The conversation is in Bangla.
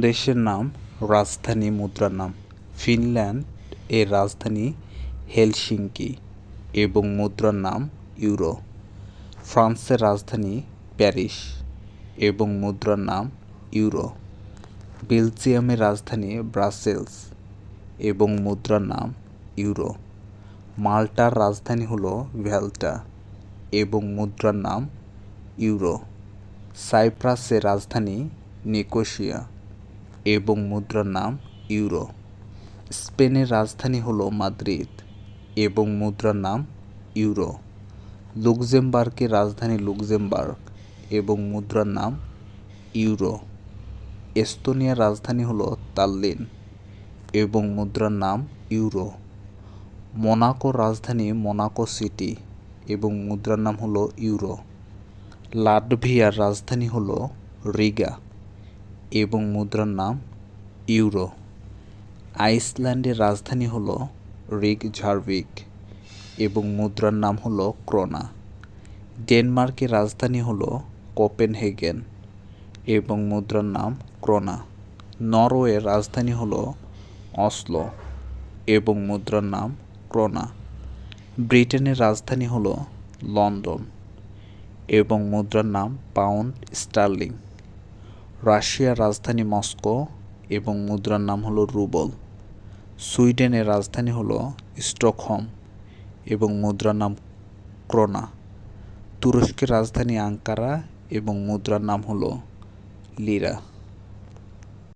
দেশের নাম, রাজধানী মুদ্রার নাম। ফিনল্যান্ড এর রাজধানী হেলসিঙ্কি এবং মুদ্রার নাম ইউরো। ফ্রান্সের রাজধানী প্যারিস এবং মুদ্রার নাম ইউরো। বেলজিয়ামের রাজধানী ব্রাসেলস এবং মুদ্রার নাম ইউরো। মাল্টার রাজধানী হলো ভ্যালটা এবং মুদ্রার নাম ইউরো। সাইপ্রাসের রাজধানী নিকোসিয়া এবং মুদ্রার নাম ইউরো। স্পেনের রাজধানী হলো মাদ্রিদ এবং মুদ্রার নাম ইউরো। লুক্সেমবার্গের রাজধানী লুক্সেমবার্গ এবং মুদ্রার নাম ইউরো। এস্তোনিয়ার রাজধানী হলো তাল্লিন এবং মুদ্রার নাম ইউরো। মোনাকোর রাজধানী মোনাকো সিটি এবং মুদ্রার নাম হলো ইউরো। লাটভিয়ার রাজধানী হলো রিগা। এবং মুদ্রার নাম ইউরো। আইসল্যান্ডের রাজধানী হলো রিগ ঝারভিক এবং মুদ্রার নাম হলো ক্রোনা। ডেনমার্কের রাজধানী হলো কোপেনহেগেন এবং মুদ্রার নাম ক্রোনা। নরওয়ের রাজধানী হলো অসলো এবং মুদ্রার নাম ক্রোনা। ব্রিটেনের রাজধানী হলো লন্ডন এবং মুদ্রার নাম পাউন্ড স্টার্লিং। রাশিয়ার রাজধানী মস্কো এবং মুদ্রার নাম হলো রুবল। সুইডেনের রাজধানী হলো স্টকহোম এবং মুদ্রার নাম ক্রোনা। তুরস্কের রাজধানী আঙ্কারা এবং মুদ্রার নাম হলো লিরা।